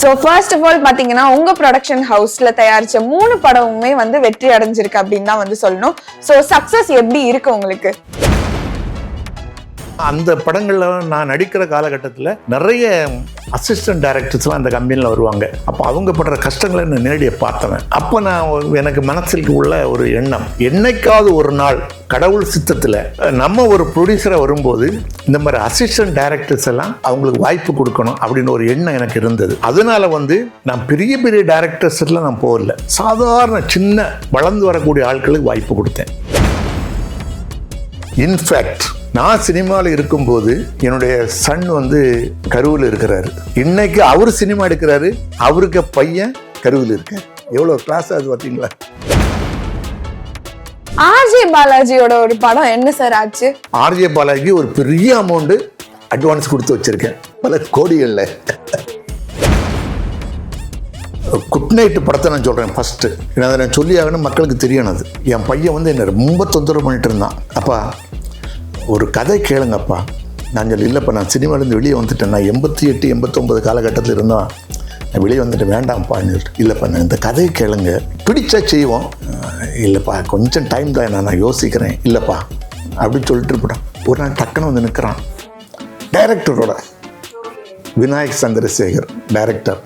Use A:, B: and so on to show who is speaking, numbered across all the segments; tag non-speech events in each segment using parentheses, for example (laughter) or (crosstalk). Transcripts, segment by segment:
A: So first of all பாத்தீங்கன்னா உங்க production ஹவுஸ்ல தயாரிச்ச மூணு படமுமே வந்து வெற்றி அடைஞ்சிருக்கு அப்படின்னு தான் வந்து சொல்லணும். ஸோ சக்சஸ் எப்படி இருக்கு உங்களுக்கு?
B: அந்த படங்களில் நான் நடிக்கிற காலகட்டத்தில் நிறைய அசிஸ்டன்ட் டைரக்டர்ஸ்லாம் அந்த கம்பெனியில் வருவாங்க. அப்போ அவங்க படுற கஷ்டங்களை நான் நேரடியாக பார்த்தவன். அப்போ நான் எனக்கு மனசில் உள்ள ஒரு எண்ணம். என்னைக்காவது ஒரு நாள் கடவுள் சித்தத்தில் நம்ம ஒரு ப்ரொடியூசராக வரும்போது இந்த மாதிரி அசிஸ்டன்ட் டைரக்டர்ஸ் எல்லாம் அவங்களுக்கு வாய்ப்பு கொடுக்கணும் அப்படின்னு ஒரு எண்ணம் எனக்கு இருந்தது. அதனால வந்து நான் பெரிய பெரிய டைரக்டர்ஸ் நான் போகல. சாதாரண சின்ன வளர்ந்து வரக்கூடிய ஆட்களுக்கு வாய்ப்பு கொடுத்தேன். இன்ஃபேக்ட் நான் சினிமாவில் இருக்கும்போது என்னுடைய சன் வந்து கருவில் இருக்கிறாரு. இன்னைக்கு அவர் சினிமா எடுக்கிறாரு அவருக்கு பையன் கருவில் இருக்கார். எவ்வளோ கிளாஸ் அது பார்த்தீங்களா
A: ஆர்ஜே பாலாஜியோட ஒரு படம் என்ன சார் ஆச்சு?
B: ஆர்ஜே பாலாஜிக்கு ஒரு பெரிய அமௌண்ட்டு அட்வான்ஸ் கொடுத்து வச்சிருக்கேன். பல கோடிகளில். குட் நைட்டு படத்தை நான் சொல்கிறேன் ஃபஸ்ட்டு ஏன்னா அதை நான் சொல்லி ஆகணும் மக்களுக்கு தெரியணும் அது. என் பையன் வந்து என்னை ரொம்ப தொந்தரவு பண்ணிட்டு இருந்தான். அப்பா ஒரு கதை கேளுங்கப்பா. நான் சொல்லி இல்லைப்பா நான் சினிமாலேருந்து வெளியே வந்துட்டேன். நான் எண்பத்தி எட்டு எண்பத்தொம்பது காலகட்டத்தில் இருந்தோம் நான் வெளியே வந்துட்டு வேண்டாம்ப்பான்னு சொல்லிட்டு. இல்லைப்பா நான் இந்த கதையை கேளுங்க. பிடிச்சா செய்வோம். இல்லைப்பா கொஞ்சம் டைம் தான் நான் நான் யோசிக்கிறேன். இல்லைப்பா அப்படின்னு சொல்லிட்டு இருப்பேன். ஒரு நாள் டக்குன்னு வந்து நிற்கிறான் டைரக்டரோட விநாயக் சந்திரசேகர் டைரக்டர்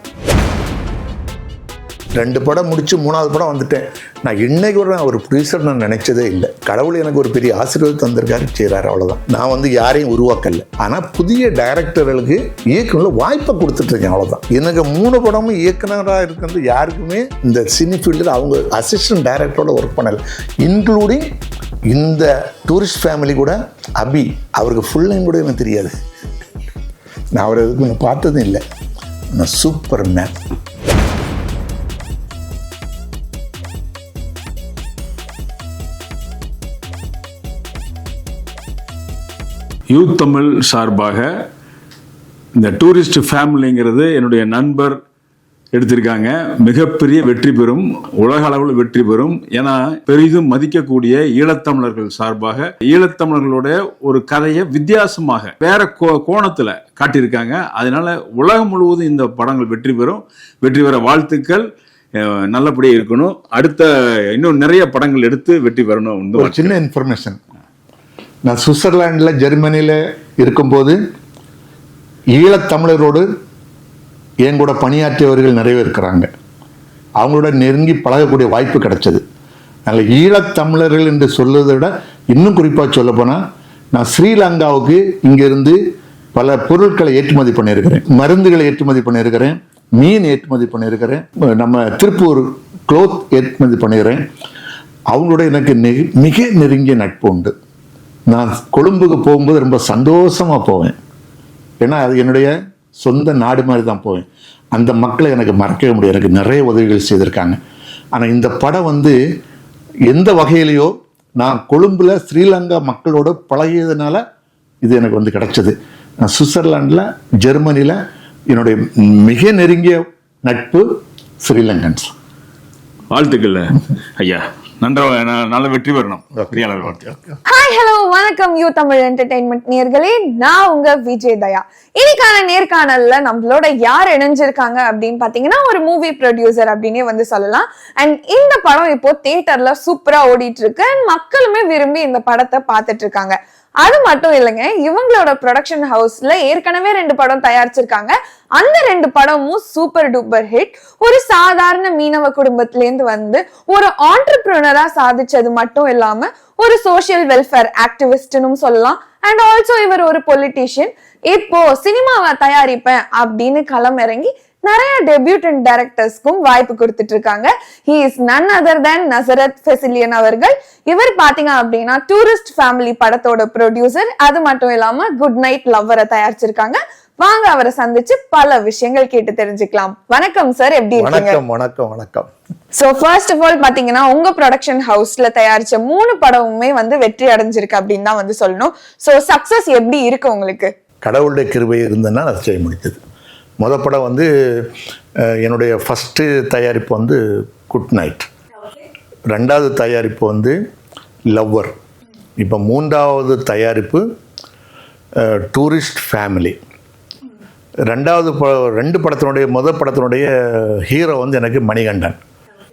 B: ரெண்டு படம் முடித்து மூணாவது படம் வந்துட்டேன். நான் இன்னைக்கு ஒரு ஒரு ப்ரொடியூசர் நான் நினச்சதே இல்லை. கடவுள் எனக்கு ஒரு பெரிய ஆசீர்வாதம் தந்திருக்காரு. செய்கிறாரு அவ்வளோதான் நான் வந்து யாரையும் உருவாக்கல. ஆனால் புதிய டைரக்டர்களுக்கு இயக்குனரில் வாய்ப்பை கொடுத்துட்ருக்கேன் அவ்வளோதான் எனக்கு மூணு படமும் இயக்குனராக இருக்கிறது யாருக்குமே இந்த சினி ஃபீல்டில் அவங்க அசிஸ்டன்ட் டைரக்டரோட ஒர்க் பண்ணல. இன்க்ளூடிங் இந்த டூரிஸ்ட் ஃபேமிலி கூட அபி அவருக்கு ஃபுல் நேம் கூட எனக்கு தெரியாது. நான் அவரை எதுக்கு பார்த்ததும் இல்லை. நான் சூப்பர் மேன்
C: யூத் தமிழ் சார்பாக இந்த டூரிஸ்ட் ஃபேமிலிங்கிறது என்னுடைய நண்பர் எடுத்திருக்காங்க. மிகப்பெரிய வெற்றி பெறும் உலக அளவில் வெற்றி பெறும். ஏன்னா பெரிதும் மதிக்கக்கூடிய ஈழத்தமிழர்கள் சார்பாக ஈழத்தமிழர்களுடைய ஒரு கதையை வித்தியாசமாக வேற கோ- கோணத்தில் காட்டியிருக்காங்க. அதனால உலகம் முழுவதும் இந்த படங்கள் வெற்றி பெறும். வெற்றி பெற வாழ்த்துக்கள். நல்லபடியாக இருக்கணும். அடுத்த இன்னும் நிறைய படங்கள் எடுத்து வெற்றி பெறணும்.
B: சின்ன இன்ஃபர்மேஷன் நான் சுவிட்சர்லாண்டில் ஜெர்மனியில் இருக்கும்போது ஈழத்தமிழரோடு என் கூட பணியாற்றியவர்கள் நிறைய இருக்கிறாங்க. அவங்களோட நெருங்கி பழகக்கூடிய வாய்ப்பு கிடைச்சது. அதனால் ஈழத்தமிழர்கள் என்று சொல்வதை விட இன்னும் குறிப்பாக சொல்லப்போனால் நான் ஸ்ரீலங்காவுக்கு இங்கிருந்து பல பொருட்களை ஏற்றுமதி பண்ணியிருக்கிறேன். மருந்துகளை ஏற்றுமதி பண்ணியிருக்கிறேன். மீன் ஏற்றுமதி பண்ணியிருக்கிறேன். நம்ம திருப்பூர் க்ளோத் ஏற்றுமதி பண்ணியிருக்கிறேன். அவங்களோட எனக்கு மிக நெருங்கிய நட்பு உண்டு. நான் கொழும்புக்கு போகும்போது ரொம்ப சந்தோஷமாக போவேன். ஏன்னா அது என்னுடைய சொந்த நாடு மாதிரி தான் போவேன். அந்த மக்களை எனக்கு மறக்கவே முடியாது. எனக்கு நிறைய உதவிகள் செய்திருக்காங்க. ஆனால் இந்த படம் வந்து எந்த வகையிலையோ நான் கொழும்பில் ஸ்ரீலங்கா மக்களோடு பழகியதுனால இது எனக்கு வந்து கிடச்சிது. நான் சுவிட்சர்லாண்டில் ஜெர்மனியில் என்னுடைய மிக நெருங்கிய நட்பு ஸ்ரீலங்கன்ஸ்.
C: வாழ்த்துக்கள் ஐயா. நன்றாக நல்ல வெற்றி பெறணும்.
A: ஹாய் ஹலோ வணக்கம் யூ தமிழ் என்டர்டைன்மெண்ட் நேர்களே. நான் உங்க விஜய் தயா. இன்னைக்கான நேர்காணல்ல நம்மளோட யார் இணைஞ்சிருக்காங்க அப்படின்னு பாத்தீங்கன்னா ஒரு மூவி ப்ரொடியூசர் அப்படின்னே வந்து சொல்லலாம். அண்ட் இந்த படம் இப்போ தியேட்டர்ல சூப்பரா ஓடிட்டு இருக்கு. And மக்களுமே விரும்பி இந்த படத்தை பார்த்துட்டு இருக்காங்க. அது மட்டும் இல்லைங்க இவங்களோட ப்ரொடக்ஷன் ஹவுஸ்ல ஏற்கனவே ரெண்டு படம் தயாரிச்சிருக்காங்க. அந்த ரெண்டு படமும் சூப்பர் டூப்பர் ஹிட் ஒரு சாதாரண மீனவ குடும்பத்துல இருந்து வந்து ஒரு ஆண்டர்பிரினரா சாதிச்சது மட்டும் இல்லாம ஒரு சோசியல் வெல்ஃபேர் ஆக்டிவிஸ்ட்னும் சொல்லலாம். அண்ட் ஆல்சோ இவர் ஒரு பொலிட்டீஷியன் இப்போ சினிமாவை தயாரிப்பேன் அப்படின்னு களம் இறங்கி நிறைய டெபியூட்டன் டைரக்டர்ஸ்க்கும் வாய்ப்பு கொடுத்துட்டு இருக்காங்க he is none other than Nazareth Pasilian அவர்கள். இவர் பாத்தீங்க அப்படின்னா டூரிஸ்ட் ஃபேமிலி படத்தோட ப்ரொடியூசர் அது மட்டும் இல்லாம குட் நைட் லவ்வரை தயாரிச்சிருக்காங்க. வாங்க அவரை சந்திச்சு பல விஷயங்கள் கேட்டு தெரிஞ்சுக்கலாம். வணக்கம் சார் எப்படி இருக்கீங்க?
B: வணக்கம் வணக்கம்
A: சோ ஃபர்ஸ்ட் ஆஃப் ஆல் பாத்தீங்கன்னா உங்க ப்ரொடக்ஷன் ஹவுஸ்ல தயாரிச்ச மூணு படமுமே வந்து வெற்றி அடைஞ்சிருக்கு அப்படின்னு தான் வந்து சொல்லணும். சோ சக்சஸ் எப்படி இருக்கு உங்களுக்கு?
B: கடவுளுடைய கிருபை இருந்ததுன்னா அதை செய்ய முடிஞ்சது. முத படம் வந்து என்னுடைய ஃபஸ்ட்டு தயாரிப்பு வந்து குட் நைட் ரெண்டாவது தயாரிப்பு வந்து லவ்வர் இப்போ மூன்றாவது தயாரிப்பு டூரிஸ்ட் ஃபேமிலி ரெண்டாவது ப ரெண்டு படத்தினுடைய முதல் படத்தினுடைய ஹீரோ வந்து எனக்கு மணிகண்டன்.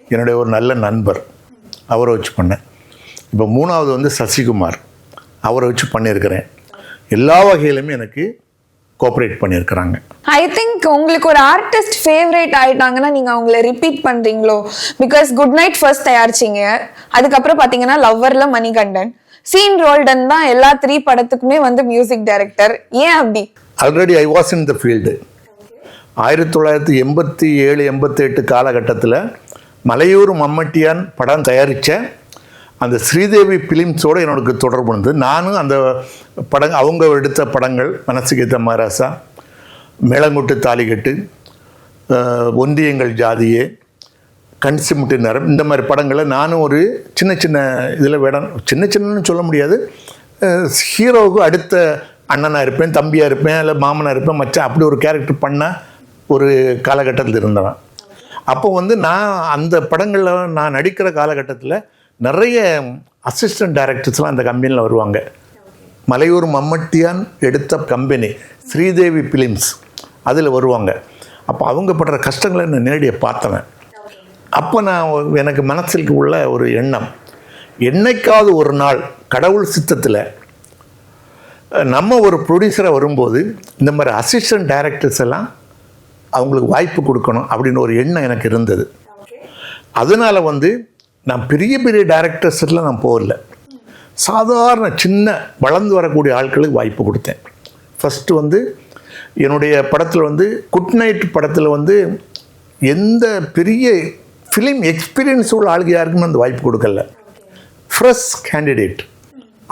B: என்னுடைய ஒரு நல்ல நண்பர். அவரை வச்சு பண்ணேன். இப்போ மூணாவது வந்து சசிகுமார். அவரை வச்சு பண்ணியிருக்கிறேன். எல்லா வகையிலுமே எனக்கு கோஆப்ரேட் பண்ணியிருக்கிறாங்க.
A: ஐ திங்க் உங்களுக்கு ஒரு ஆர்டிஸ்ட் ஃபேவரேட் ஆயிட்டாங்கன்னா நீங்க அவங்கள ரிப்பீட் பண்றீங்களோ? பிகாஸ் குட் நைட் ஃபர்ஸ்ட் தயாரிச்சீங்க. அதுக்கப்புறம் பாத்தீங்கன்னா லவ்வர்ல மணிகண்டன். சீன் ரோல்டன் தான் எல்லா த்ரீ படத்துக்குமே வந்து மியூசிக் டைரக்டர் ஏன் அப்படி?
B: Already I was in the field ஆயிரத்தி தொள்ளாயிரத்தி எண்பத்தி ஏழு எண்பத்தி எட்டு காலகட்டத்தில் மலையூர் மம்மட்டியான் படம் தயாரித்த அந்த ஸ்ரீதேவி ஃபிலிம்ஸோடு எனக்கு தொடர்பு இருந்தது நானும் அந்த படம் அவங்க எடுத்த படங்கள் மனசுக்கு ஏத்த மகாராசா மேளங்குட்டு தாலிகட்டு ஒன்றியங்கள் ஜாதியே கண் சிமிட்டு நேரம் இந்த மாதிரி படங்களை நானும் ஒரு சின்ன சின்ன இதில் வேடம் சின்ன சின்னன்னு சொல்ல முடியாது. ஹீரோவுக்கு அடுத்த அண்ணனாக இருப்பேன் தம்பியாக இருப்பேன் இல்லை மாமனாக இருப்பேன் மச்சான் அப்படி ஒரு கேரக்டர் பண்ண ஒரு காலகட்டத்தில் இருந்தவன். அப்போ வந்து நான் அந்த படங்களில் நான் நடிக்கிற காலகட்டத்தில் நிறைய அசிஸ்டன்ட் டைரக்டர்ஸ்லாம் அந்த கம்பெனியில் வருவாங்க. மலையூர் மம்மட்டியான் எடுத்த கம்பெனி ஸ்ரீதேவி ஃபிலிம்ஸ் அதில் வருவாங்க. அப்போ அவங்க படுற கஷ்டங்களை நான் நேரடியாக பார்த்தவன். அப்போ நான் எனக்கு மனசில் உள்ள ஒரு எண்ணம். என்னைக்காவது ஒரு நாள் கடவுள் சித்தத்தில் நம்ம ஒரு ப்ரொடியூசராக வரும்போது இந்த மாதிரி அசிஸ்டன்ட் டைரக்டர்ஸ் எல்லாம் அவங்களுக்கு வாய்ப்பு கொடுக்கணும் அப்படின்னு ஒரு எண்ணம் எனக்கு இருந்தது. அதனால் வந்து நான் பெரிய பெரிய டைரக்டர்ஸ்லாம் நான் போகல. சாதாரண சின்ன வளர்ந்து வரக்கூடிய ஆட்களுக்கு வாய்ப்பு கொடுத்தேன். ஃபஸ்ட்டு வந்து என்னுடைய படத்தில் வந்து குட் நைட் படத்தில் வந்து எந்த பெரிய ஃபிலிம் எக்ஸ்பீரியன்ஸ் உள்ள ஆளுக்கு யாருக்குமே அந்த வாய்ப்பு கொடுக்கல. ஃப்ரெஷ் கேண்டிடேட்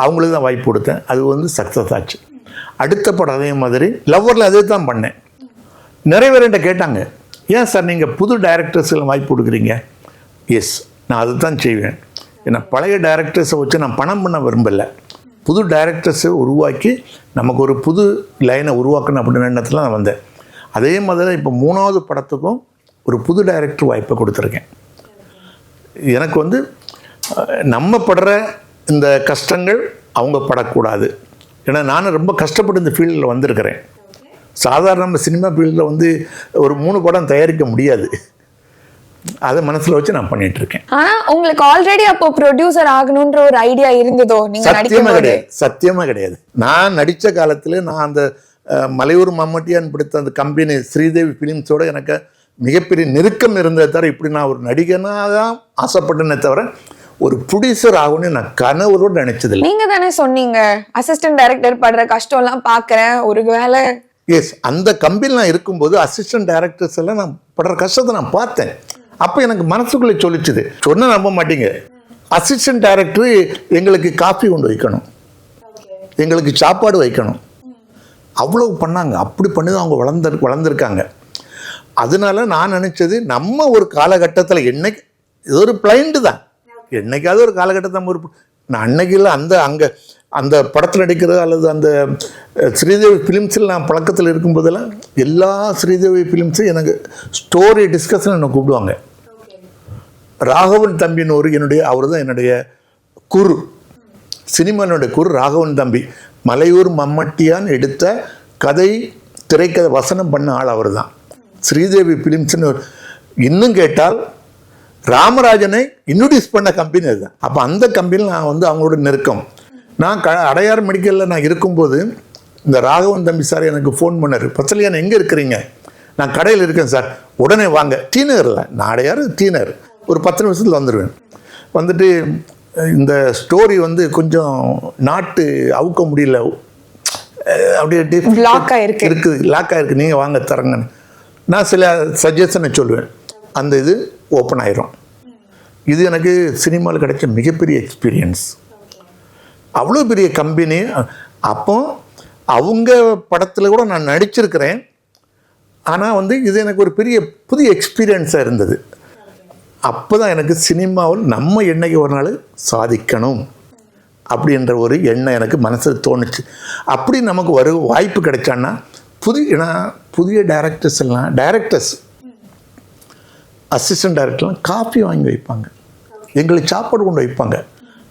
B: அவங்களுக்கு தான் வாய்ப்பு கொடுத்தேன். அது வந்து சக்ஸஸ் ஆச்சு. அடுத்த படம் அதே மாதிரி லவ்வரில் அதே தான் பண்ணேன். நிறைய பேர் கேட்டாங்க ஏன் சார் நீங்கள் புது டைரக்டர்ஸ்க்கு வாய்ப்பு கொடுக்குறீங்க? எஸ் நான் அதை தான் செய்வேன். ஏன்னா பழைய டைரக்டர்ஸை வச்சு நான் பணம் பண்ண விரும்பலை. புது டைரக்டர்ஸை உருவாக்கி நமக்கு ஒரு புது லைனை உருவாக்கணும் அப்படின்னு எண்ணத்தில் நான் வந்தேன். அதே மாதிரி தான் இப்போ மூணாவது படத்துக்கும் ஒரு புது டைரக்டர் வாய்ப்பை கொடுத்துருக்கேன். எனக்கு வந்து நம்ம படுற இந்த கஷ்டங்கள் அவங்க படக்கூடாது. ஏன்னா நானும் ரொம்ப கஷ்டப்பட்டு இந்த ஃபீல்டில் வந்திருக்கிறேன். சாதாரண நம்ம சினிமா ஃபீல்டில் வந்து ஒரு மூணு படம் தயாரிக்க முடியாது. அதை மனசில் வச்சு நான் பண்ணிட்டு இருக்கேன்
A: ஆனா உங்களுக்கு ஆல்ரெடி அப்போ ப்ரொடியூசர் ஆகணும்ன்ற ஒரு ஐடியா இருந்ததோ? நீங்க
B: சத்தியமா கிடையாது. சத்தியமா கிடையாது. நான் நடித்த காலத்தில் நான் அந்த மலையூர் மம்மட்டியான் பிடித்த அந்த கம்பெனி ஸ்ரீதேவி ஃபிலிம்ஸோட எனக்கு மிகப்பெரிய நெருக்கம் இருந்ததை தவிர இப்படி நான் ஒரு நடிகனாக தான் ஆசைப்பட்டேனே தவிர ஒரு ப்ரொடியூசர் ஆகணும்னு நான் கனவுரோடு நினைச்சதில்லை.
A: நீங்க தானே சொன்னீங்க. அசிஸ்டன்ட் டைரக்டர் படுற கஷ்டம் எல்லாம் பாக்குறேன் ஒரு வேலை
B: எஸ் அந்த கம்பெனியில் நான் இருக்கும்போது அசிஸ்டன்ட் டைரக்டர்ஸ் எல்லாம் நான் படுற கஷ்டத்தை நான் பார்த்தேன். அப்போ எனக்கு மனசுக்குள்ளே சொல்லிச்சுது. சொன்ன நம்ப மாட்டீங்க. அசிஸ்டன்ட் டைரக்டர் எங்களுக்கு காஃபி கொண்டு வைக்கணும். எங்களுக்கு சாப்பாடு வைக்கணும். அவ்வளவு பண்ணாங்க. அப்படி பண்ணி தான் அவங்க வளர்ந்து வளர்ந்துருக்காங்க. அதனால நான் நினச்சது நம்ம ஒரு காலகட்டத்தில் என்னைக்கு இது ஒரு பிளைண்டு தான். என்னைக்காவது ஒரு காலகட்டத்தில் நம்ம ஒரு நான் அன்னைக்கு இல்லை அந்த அங்கே அந்த படத்தில் நடிக்கிறது அல்லது அந்த ஸ்ரீதேவி ஃபிலிம்ஸில் நான் பழக்கத்தில் இருக்கும்போதெல்லாம் எல்லா ஸ்ரீதேவி ஃபிலிம்ஸும் எனக்கு ஸ்டோரி டிஸ்கஷன் என்னை கூப்பிடுவாங்க. ராகவன் தம்பின்னு ஒரு என்னுடைய அவர் தான் என்னுடைய குரு. சினிமாவினுடைய குரு ராகவன் தம்பி. மலையூர் மம்மட்டியான் எடுத்த கதை திரைக்கதை வசனம் பண்ண ஆள் அவர் தான் ஸ்ரீதேவி ஃபிலிம்ஸ்னு இன்னும் கேட்டால் ராமராஜனை இன்ட்ரடியூஸ் பண்ண கம்பெனி அதுதான். அப்போ அந்த கம்பெனியில் நான் வந்து அவங்களோட நெருக்கம். நான் க அடையார் மெடிக்கலில் நான் இருக்கும்போது இந்த ராகவன் தம்பி சார் எனக்கு ஃபோன் பண்ணார். பச்சலியான் எங்கே இருக்கிறீங்க? நான் கடையில் இருக்கேன் சார். உடனே வாங்க. டீ நான் அடையாறு டீ ஒரு பத்து நிமிஷத்தில் வந்துடுவேன் வந்துட்டு இந்த ஸ்டோரி வந்து கொஞ்சம் நாட்டு அவுக்க முடியல. அப்படியே
A: ஆயிருக்கு.
B: இருக்குது. லாக் ஆயிருக்கு. நீங்கள் வாங்க தரங்கன்னு. நான் சில சஜஷனை சொல்லுவேன் அந்த இது ஓப்பன் ஆயிரும். இது எனக்கு சினிமாவில் கிடைச்ச மிகப்பெரிய எக்ஸ்பீரியன்ஸ் அவ்வளோ பெரிய கம்பெனி அப்போ அவங்க படத்தில் கூட நான் நடிச்சிருக்கிறேன். ஆனால் வந்து இது எனக்கு ஒரு பெரிய புதிய எக்ஸ்பீரியன்ஸாக இருந்தது. அப்போ தான் எனக்கு சினிமாவில் நம்ம என்னைக்கு ஒரு நாள் சாதிக்கணும் அப்படின்ற ஒரு எண்ணம் எனக்கு மனசில் தோணுச்சு. அப்படி நமக்கு ஒரு வாய்ப்பு கிடைச்சான்னா புதிய ஏன்னா புதிய டைரக்டர்ஸ் எல்லாம் டைரக்டர்ஸ் அசிஸ்டன்ட் டைரக்டர்லாம் காஃபி வாங்கி வைப்பாங்க. எங்களுக்கு சாப்பாடு கொண்டு வைப்பாங்க.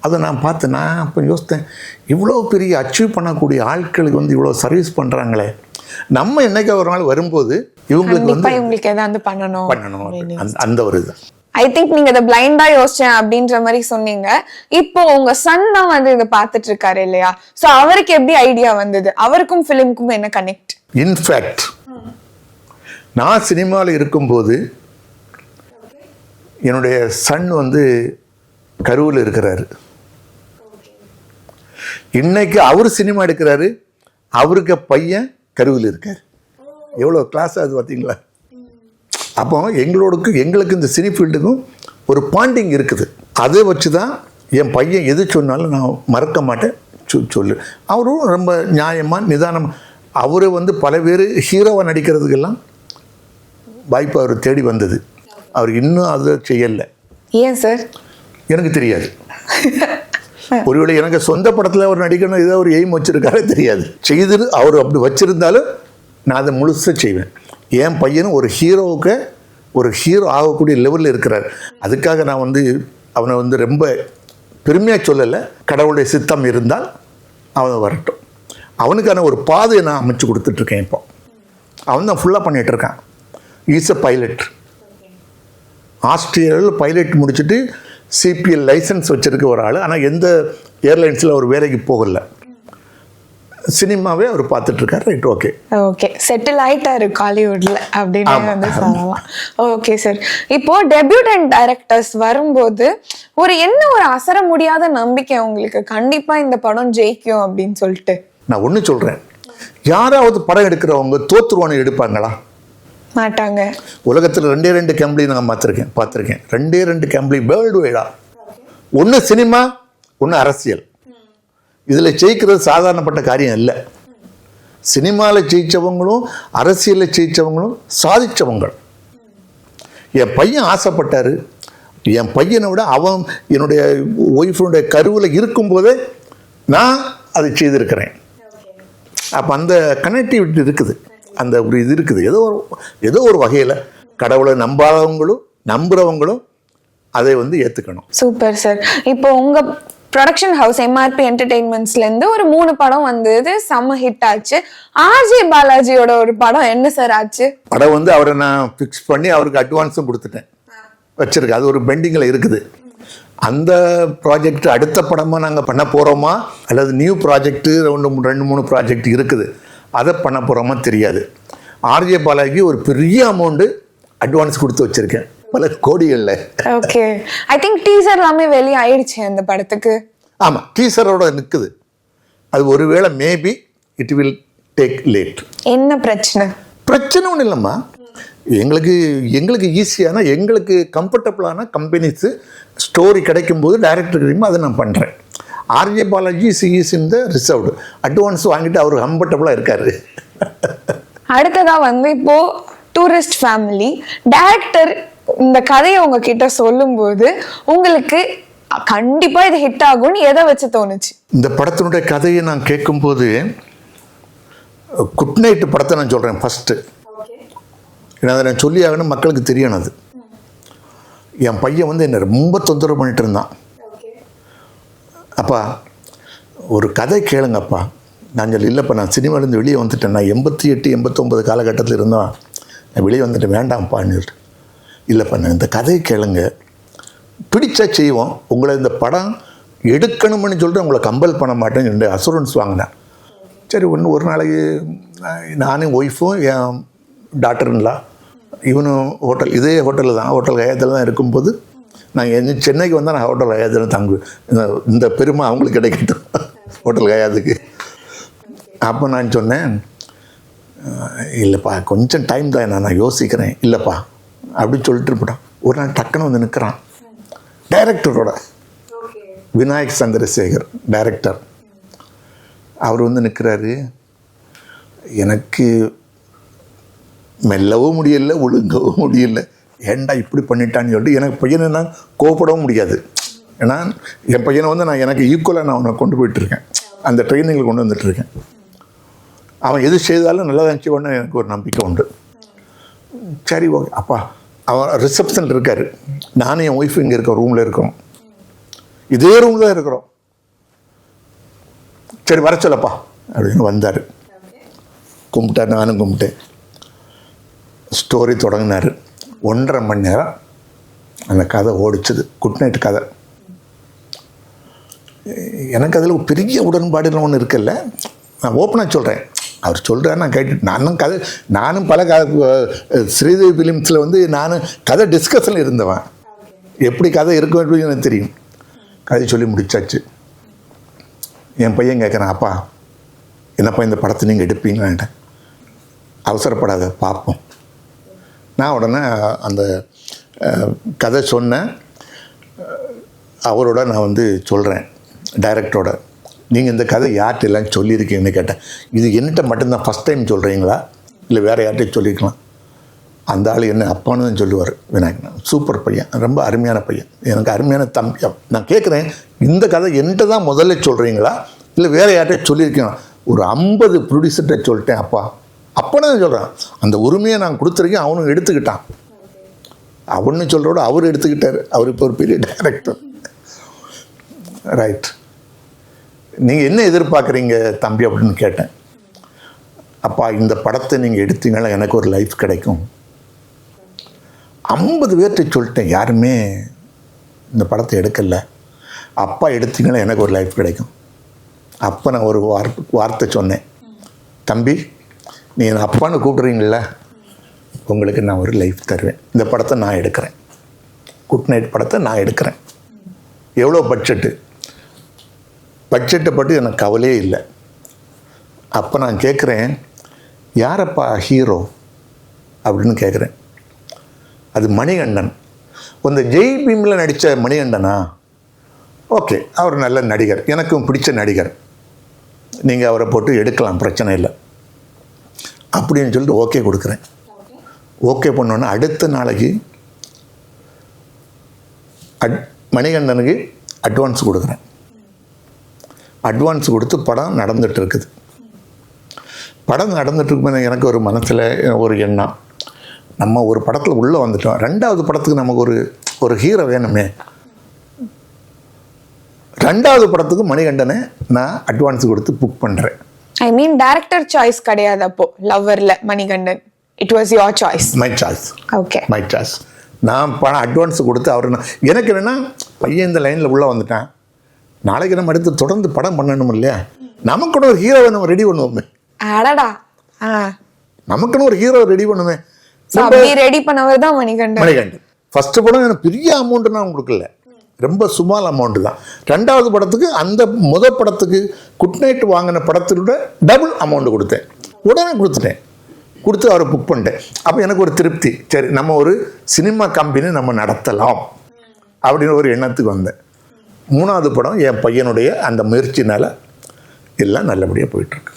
B: அதை நான் பார்த்தேன் நான் அப்போ யோசித்தேன் இவ்வளோ பெரிய அச்சீவ் பண்ணக்கூடிய ஆட்களுக்கு வந்து இவ்வளோ சர்வீஸ் பண்ணுறாங்களே நம்ம என்னைக்கு ஒரு நாள் வரும்போது இவங்களுக்கு வந்து
A: இவங்களுக்கு ஏதாவது பண்ணணும்
B: பண்ணணும். அந்த அந்த ஒரு இது.
A: ஐ திங்க் நீங்க இதை பிளைண்டா யோசிச்சேன் அப்படின்ற மாதிரி சொன்னீங்க. இப்போ உங்க சன் தான் வந்து இதை பார்த்துட்டு இருக்காரு இல்லையா? ஸோ அவருக்கு எப்படி ஐடியா வந்தது? அவருக்கும் ஃபிலிம்க்கும் என்ன கனெக்ட்
B: இன்ஃபேக்ட் நான் சினிமாவில் இருக்கும்போது என்னுடைய சன் வந்து கருவில் இருக்கிறாரு. இன்னைக்கு அவர் சினிமா எடுக்கிறாரு அவருக்கு பையன் கருவில் இருக்கார். எவ்வளோ கிளாஸ் அது பார்த்தீங்களா? அப்போ எங்களோடக்கு எங்களுக்கு இந்த சினி ஃபீல்டுக்கும் ஒரு பாண்டிங் இருக்குது. அதை வச்சு தான் என் பையன் எது சொன்னாலும் நான் மறக்க மாட்டேன். சொ சொல்லு. அவரும் ரொம்ப நியாயமாக நிதானம். அவர் வந்து பல பேர் ஹீரோவாக நடிக்கிறதுக்கெல்லாம் வாய்ப்பு அவர் தேடி வந்தது. அவர் இன்னும் அதை செய்யலை.
A: ஏன் சார்?
B: எனக்கு தெரியாது. (laughs) ஒருவேளை எனக்கு சொந்த படத்தில் அவர் நடிக்கணும் ஏதோ ஒரு எய்ம் வச்சிருக்காரே தெரியாது. செய்து அவர் அப்படி வச்சிருந்தாலும் நான் அதை முழுசாக செய்வேன். என் பையனும் ஒரு ஹீரோவுக்கு ஒரு ஹீரோ ஆகக்கூடிய லெவலில் இருக்கிறார். அதுக்காக நான் வந்து அவனை வந்து ரொம்ப பெருமையாக சொல்லலை. கடவுளுடைய சித்தம் இருந்தால் அவன் வரட்டும். அவனுக்கான ஒரு பாதையை நான் அமைச்சு கொடுத்துட்ருக்கேன் இப்போ. அவன் தான் ஃபுல்லாக பண்ணிகிட்ருக்கான் ஈஸ் அ பைலட் ஆஸ்திரேலியாவில் பைலட் முடிச்சுட்டு சிபிஎல் லைசன்ஸ் வச்சுருக்க ஒரு ஆள். ஆனால் எந்த ஏர்லைன்ஸில் அவர் வேலைக்கு போகலை. சினிமாவே அவர் பார்த்துட்டு இருக்காரு ரைட் ஓகே.
A: ஓகே. செட்டில் ஆயிட்டாரு காலிவுட்ல அப்படின்னு. வந்து சொல்லலாம். ஓகே சார் இப்போ டெபியூட்டன்ட் டைரக்டர்ஸ் வரும்போது ஒரு என்ன ஒரு அசர முடியாத நம்பிக்கை உங்களுக்கு? கண்டிப்பா இந்த படம் ஜெயிக்கும் அப்படின்னு சொல்லிட்டு.
B: நான் ஒன்று சொல்கிறேன் யாராவது படம் எடுக்கிறவங்க தோத்துருவானு எடுப்பாங்களா?
A: மாட்டாங்க.
B: உலகத்தில் ரெண்டே ரெண்டு கேம்பிளி நான் பார்த்துருக்கேன் பார்த்துருக்கேன். ரெண்டே ரெண்டு கேம்பிளி வேர்ல்டு வைடா ஒன்று சினிமா ஒன்று அரசியல். இதில் ஜெயிக்கிறது சாதாரணப்பட்ட காரியம் இல்லை. சினிமாவில் ஜெயித்தவங்களும் அரசியலில் ஜெயிச்சவங்களும் சாதித்தவங்கள் என் பையன் ஆசைப்பட்டாரு. என் பையனை விட அவன் என்னுடைய ஒய்ஃபனுடைய கருவில் இருக்கும்போதே நான் அதை செய்திருக்கிறேன். அப்போ அந்த கனெக்டிவிட்டி இருக்குது. அந்த ஒரு இது இருக்குது. ஏதோ ஒரு ஏதோ ஒரு வகையில் கடவுளை நம்பாதவங்களும் நம்புகிறவங்களும் அதை வந்து ஏற்றுக்கணும்
A: சூப்பர் சார். இப்போ உங்கள் ப்ரொடக்ஷன் ஹவுஸ் எம்ஆர்பி என்டர்டெயின்மெண்ட்ஸ்லேருந்து ஒரு மூணு படம் வந்தது. செம்ம ஹிட் ஆச்சு. ஆர்ஜே பாலாஜியோட ஒரு படம் என்ன சார் ஆச்சு?
B: படம் வந்து அவரை நான் ஃபிக்ஸ் பண்ணி அவருக்கு அட்வான்ஸும் கொடுத்துட்டேன். வச்சிருக்கேன் அது ஒரு பெண்டிங்கில் இருக்குது. அந்த ப்ராஜெக்ட் அடுத்த படமாக நாங்கள் பண்ண போகிறோமா அல்லது நியூ ப்ராஜெக்ட்டு ரெண்டு மூணு ரெண்டு மூணு ப்ராஜெக்ட் இருக்குது. அதை பண்ண போகிறோமா தெரியாது. ஆர்ஜே பாலாஜி ஒரு பெரிய அமௌண்ட்டு அட்வான்ஸ் கொடுத்து வச்சுருக்கேன். பல கோடிகளில்.
A: ஓகே ஐ திங்க் டீசர் எல்லாமே வெளியே ஆயிடுச்சு அந்த படத்துக்கு.
B: ஆமாம் டீசரோட நிற்குது அது ஒருவேளை maybe it will take late
A: என்ன பிரச்சனை?
B: பிரச்சனை ஒன்றும் இல்லைம்மா. எங்களுக்கு எங்களுக்கு ஈஸியான எங்களுக்கு கம்ஃபர்டபுளான கம்பெனிஸு ஸ்டோரி கிடைக்கும்போது டைரக்டர் கிடைக்குமோ அதை நான் பண்ணுறேன் ஆர்ஜே பாலாஜி சி இஸ் இந்த ரிசர்வ்டு அட்வான்ஸ் வாங்கிட்டு அவர் கம்ஃபர்டபுளாக இருக்காரு.
A: அடுத்ததா வந்து இப்போ டூரிஸ்ட் ஃபேமிலி டைரக்டர் இந்த கதையை உங்ககிட்ட சொல்லும்போது உங்களுக்கு கண்டிப்பா இது ஹிட் ஆகும்னு எதை வச்சு தோணுச்சு?
B: இந்த படத்தினுடைய கதையை நான் கேட்கும்போது குட் நைட் படத்தை நான் சொல்கிறேன் ஃபஸ்ட்டு ஏன்னா அதை நான் சொல்லி ஆகணும் மக்களுக்கு தெரியணும் அது. என் பையன் வந்து என்னை ரொம்ப தொந்தரவு பண்ணிட்டு இருந்தான். அப்பா ஒரு கதை கேளுங்கப்பா. நான் சொல்லி இல்லைப்பா நான் சினிமாலேருந்து வெளியே வந்துட்டேன். நான் எண்பத்தி எட்டு எண்பத்தொம்பது காலகட்டத்தில் இருந்தோம் நான் வெளியே வந்துட்டேன். வேண்டாம்ப்பான்னு சொல்லிட்டு இல்லைப்பா நான் இந்த கதையை கேளுங்க. பிடிச்சா செய்வோம். உங்களை இந்த படம் எடுக்கணும்னு சொல்லிட்டு உங்களை கம்பல் பண்ண மாட்டேன்னு ரெண்டு அசூரன்ஸ் வாங்கினேன். சரி ஒன்று ஒரு நாளைக்கு நானும் ஒய்ஃபும் என் டாக்டருங்களா இவனும் ஹோட்டல் இதே ஹோட்டலில் தான். ஹோட்டல் கயத்தில் தான் இருக்கும்போது நான் என்ன சென்னைக்கு வந்தால் நான் ஹோட்டல் கயாத்தில் தங்குவேன். இந்த- இந்த பெருமை அவங்களுக்கு கிடைக்கட்டும். ஹோட்டல் கயாதுக்கு அப்போ நான் சொன்னேன் இல்லைப்பா கொஞ்சம் டைம் தான் நான் நான் யோசிக்கிறேன். இல்லைப்பா அப்படின்னு சொல்லிட்டு இருப்பிட்டான் ஒரு நாள் டக்குன்னு வந்து நிற்கிறான் டைரக்டரோட விநாயக் சந்திரசேகர் டைரக்டர் அவர் வந்து நிற்கிறாரு எனக்கு மெல்லவும் முடியல ஒழுங்கவும் முடியல. ஏன்டா இப்படி பண்ணிட்டான்னு சொல்லிட்டு எனக்கு பையனை நான் கோவப்படவும் முடியாது. ஏன்னா என் பையனை வந்து நான் எனக்கு ஈக்குவலாக நான் அவனை கொண்டு போயிட்டுருக்கேன். அந்த ட்ரைனிங்கில் கொண்டு வந்துட்டுருக்கேன். அவன் எது செய்தாலும் நல்லா தான் செய்வான்னு எனக்கு ஒரு நம்பிக்கை உண்டு. சரி ஓகே அப்பா அவர் ரிசப்ஷன் இருக்கார். நானும் என் ஒய்ஃப் இங்கே இருக்கோம் ரூமில் இருக்கோம். இதே ரூமில் தான் இருக்கிறோம். சரி வர சொல்லப்பா அப்படின்னு வந்தார். கும்பிட்டார் நானும் கும்பிட்டேன். ஸ்டோரி தொடங்கினார். ஒன்றரை மணி நேரம் அந்த கதை ஓடிச்சது. குட் நைட் கதை. எனக்கு அதில் பெரிய உடன்பாடுன்னு ஒன்று இருக்குல்ல? நான் ஓப்பனாக சொல்கிறேன் அவர் சொல்கிறார் நான் கேட்டு நானும் கதை நானும் பல க ஸ்ரீதேவி ஃபிலிம்ஸில் வந்து நானும் கதை டிஸ்கஷனில் இருந்தவன். எப்படி கதை இருக்கும் அப்படின்னு எனக்கு தெரியும். கதை சொல்லி முடிச்சாச்சு. என் பையன் கேட்குறான் அப்பா என்னப்பா இந்த படத்தை நீங்கள் எடுப்பீங்களான்ட்டேன் அவசரப்படாத பார்ப்போம். நான் உடனே அந்த கதை சொன்னேன். அவரோட நான் வந்து சொல்கிறேன் டைரக்டரோட நீங்கள் இந்த கதை யார்கிட்ட எல்லாம் சொல்லியிருக்கீங்கன்னு கேட்டேன். இது என்னட்ட மட்டும்தான் ஃபஸ்ட் டைம் சொல்கிறீங்களா இல்லை வேறு யார்கிட்டையும் சொல்லியிருக்கலாம். அந்த ஆள் என்ன அப்பான்னு தான் சொல்லுவார் விநாயகன். சூப்பர் பையன் ரொம்ப அருமையான பையன். எனக்கு அருமையான தம்பி நான் கேட்குறேன் இந்த கதை என்கிட்ட தான் முதல்ல சொல்கிறீங்களா இல்லை வேறு யார்கிட்ட சொல்லியிருக்கீங்களா? ஒரு ஐம்பது ப்ரொடியூசர்கிட்ட சொல்லிட்டேன் அப்பா. அப்போன்னு தான் சொல்கிறான் அந்த உரிமையை நான் கொடுத்துருக்கேன் அவனும் எடுத்துக்கிட்டான். அவனு சொல்கிறோட அவர் எடுத்துக்கிட்டார். அவர் இப்போ ஒரு பெரிய டைரக்டர் ரைட் நீங்கள் என்ன எதிர்பார்க்குறீங்க தம்பி அப்படின்னு கேட்டேன். அப்பா இந்த படத்தை நீங்கள் எடுத்தீங்கன்னா எனக்கு ஒரு லைஃப் கிடைக்கும். ஐம்பது பேர்கிட்ட சொல்லிட்டேன் யாருமே இந்த படத்தை எடுக்கல. அப்பா எடுத்தீங்கன்னா எனக்கு ஒரு லைஃப் கிடைக்கும். அப்போ நான் ஒரு வார் வார்த்தை சொன்னேன். தம்பி நீ என் அப்பான்னு கூப்பிடுறீங்கள உங்களுக்கு நான் ஒரு லைஃப் தருவேன். இந்த படத்தை நான் எடுக்கிறேன். குட் நைட் படத்தை நான் எடுக்கிறேன். எவ்வளோ பட்ஜெட்டு பட்ஜெட்டை பற்றி எனக்கு கவலையே இல்லை. அப்போ நான் கேட்குறேன் யாரப்பா ஹீரோ அப்படின்னு கேட்குறேன். அது மணிகண்டன். இந்த ஜெய் பீமில் நடித்த மணிகண்டனா? ஓகே அவர் நல்ல நடிகர். எனக்கும் பிடிச்ச நடிகர். நீங்கள் அவரை போட்டு எடுக்கலாம் பிரச்சனை இல்லை. அப்படின்னு சொல்லிட்டு ஓகே கொடுக்குறேன். ஓகே பண்ணோன்னே அடுத்த நாளைக்கு அட் மணிகண்டனுக்கு அட்வான்ஸ் கொடுக்குறேன். அட்வான்ஸ் கொடுத்து படம் நடந்துட்டு இருக்குது படம் நடந்துட்டு இருக்கும்போது எனக்கு ஒரு மனசில் ஒரு எண்ணம். நம்ம ஒரு படத்தில் உள்ளே வந்துட்டோம். ரெண்டாவது படத்துக்கு நமக்கு ஒரு ஒரு ஹீரோ வேணுமே. ரெண்டாவது படத்துக்கு மணிகண்டனை நான் அட்வான்ஸ் கொடுத்து புக் பண்ணுறேன்
A: ஐ மீன் டைரக்டர் சாய்ஸ் கிடையாது அப்போ. லவ்வர்ல Manikandan. It was your choice
B: my choice
A: okay
B: my choice நான் பணம் அட்வான்ஸ் கொடுத்து அவர் எனக்கு என்னென்னா பையன் இந்த லைனில் உள்ளே வந்துட்டான். நாளைக்கு நம்ம அடுத்து தொடர்ந்து படம் பண்ணணும் இல்லையா? நமக்குன்னு ஒரு ஹீரோவை நம்ம ரெடி பண்ணுவோமே.
A: அடடா.
B: நமக்குன்னு ஒரு ஹீரோ ரெடி பண்ணுமே.
A: ரெடி பண்ணவர் தான் மணிகண்டன்.
B: மணிகண்டன். ஃபர்ஸ்ட் படம் எனக்கு பெரிய அமௌண்ட் நான் கொடுக்கல ரொம்ப சுமால் அமௌண்ட் தான். ரெண்டாவது படத்துக்கு அந்த முத படத்துக்கு குட் நைட் வாங்கின படத்தோட டபுள் அமௌண்ட் கொடுத்தேன். உடனே கொடுத்துட்டேன். கொடுத்து அவரை புக் பண்ணிட்டேன். அப்போ எனக்கு ஒரு திருப்தி. சரி நம்ம ஒரு சினிமா கம்பெனி நம்ம நடத்தலாம். அப்படின்னு ஒரு எண்ணத்துக்கு வந்தேன். மூணாவது படம் என் பையனுடைய அந்த முயற்சினால எல்லாம் நல்லபடியாக போயிட்டுருக்கு.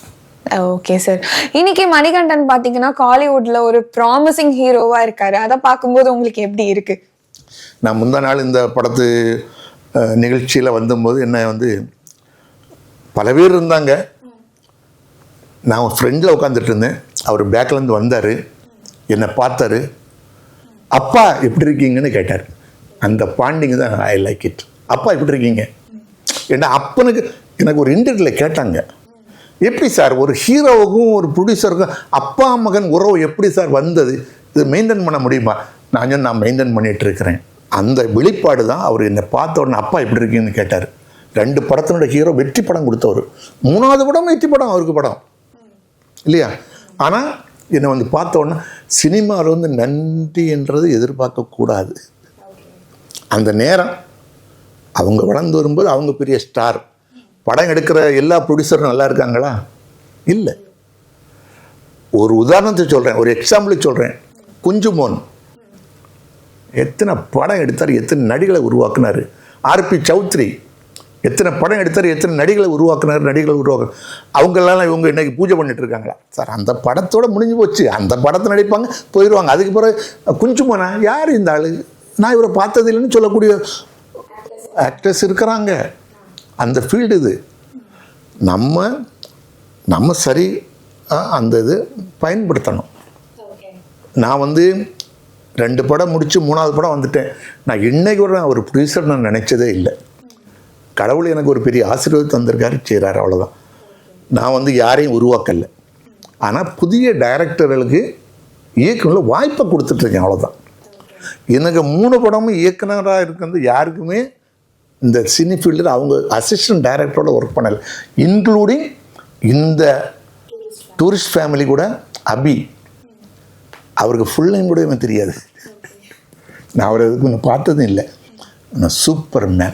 A: ஓகே சார் இன்னைக்கு மணிகண்டன் பாத்தீங்கன்னா காலிவுட்ல ஒரு ப்ராமிசிங் ஹீரோவா இருக்காரு. அதை பார்க்கும்போது உங்களுக்கு எப்படி இருக்கு?
B: நான் முந்தா நாள் இந்த படத்து நிகழ்ச்சியில் வந்தபோது என்ன வந்து பல பேர் இருந்தாங்க. நான் ஃப்ரெண்டில் உட்காந்துட்டு இருந்தேன். அவர் பேக்லேருந்து வந்தார். என்னை பார்த்தாரு. அப்பா எப்படி இருக்கீங்கன்னு கேட்டார். அந்த பாண்டிங் தான் ஐ லைக் இட் அப்பா எப்படி இருக்கீங்க? ஏன்னா அப்பனுக்கு எனக்கு ஒரு இன்டர்வியூவில் கேட்டாங்க. எப்படி சார் ஒரு ஹீரோவுக்கும் ஒரு ப்ரொடியூசருக்கும் அப்பா மகன் உறவு எப்படி சார் வந்தது? இது மெயின்டைன் பண்ண முடியுமா? நான் சொன்னேன், நான் மெயின்டைன் பண்ணிகிட்டு இருக்கிறேன். அந்த வெளிப்பாடு தான் அவர் என்னை பார்த்த உடனே அப்பா எப்படி இருக்கீங்கன்னு கேட்டார். ரெண்டு படத்தினோட ஹீரோ வெற்றி படம் கொடுத்தவர். மூணாவது படம் வெற்றி படம் அவருக்கு படம். இல்லையா? ஆனால் என்னை வந்து பார்த்த உடனே சினிமாவில் வந்து நன்றி என்றது எதிர்பார்க்கக்கூடாது. அந்த நேரம் அவங்க வளர்ந்து வரும்போது அவங்க பெரிய ஸ்டார் படம் எடுக்கிற எல்லா ப்ரொடியூசரும் நல்லா இருக்காங்களா? இல்லை. ஒரு உதாரணத்தை சொல்கிறேன் ஒரு எக்ஸாம்பிளுக்கு சொல்கிறேன் குஞ்சுமோன். எத்தனை படம் எடுத்தார் எத்தனை நடிகளை உருவாக்குனார்? ஆர்பி சௌத்ரி. எத்தனை படம் எடுத்தார் எத்தனை நடிகளை உருவாக்குனார் நடிகளை உருவாக்கு அவங்களெல்லாம் இவங்க இன்றைக்கி பூஜை பண்ணிட்டு இருக்காங்களா? சார் அந்த படத்தோட முடிஞ்சு போச்சு. அந்த படத்தை நடிப்பாங்க போயிடுவாங்க அதுக்கு பிறகு குஞ்சுமோனா யார் இந்த ஆள்? நான் இவரை பார்த்தது இல்லைன்னு சொல்லக்கூடிய ஆக்டர்ஸ் இருக்கிறாங்க. அந்த ஃபீல்டு இது. நம்ம நம்ம சரி அந்த இது பயன்படுத்தணும். நான் வந்து ரெண்டு படம் முடித்து மூணாவது படம் வந்துட்டேன். நான் இன்னைக்கு ஒரு ஒரு ப்ரொடியூசர் நான் நினச்சதே இல்லை. கடவுள் எனக்கு ஒரு பெரிய ஆசீர்வாதம் தந்திருக்காரு செய்கிறார் அவ்வளோதான் நான் வந்து யாரையும் உருவாக்கல. ஆனால் புதிய டைரக்டர்களுக்கு இயக்குனரில் வாய்ப்பை கொடுத்துட்ருக்கேன் அவ்வளோதான் எனக்கு மூணு படமும் இயக்குனராக இருக்கிறது யாருக்குமே இந்த சினி ஃபீல்டில் அவங்க அசிஸ்டன்ட் டைரக்டரோட ஒர்க் பண்ணல. இன்க்ளூடிங் இந்த டூரிஸ்ட் ஃபேமிலி கூட அபி. அவருக்கு ஃபுல் நேம் கூட எனக்கு தெரியாது. நான் அவரை இதுக்கு பார்த்ததும் இல்லை. Super man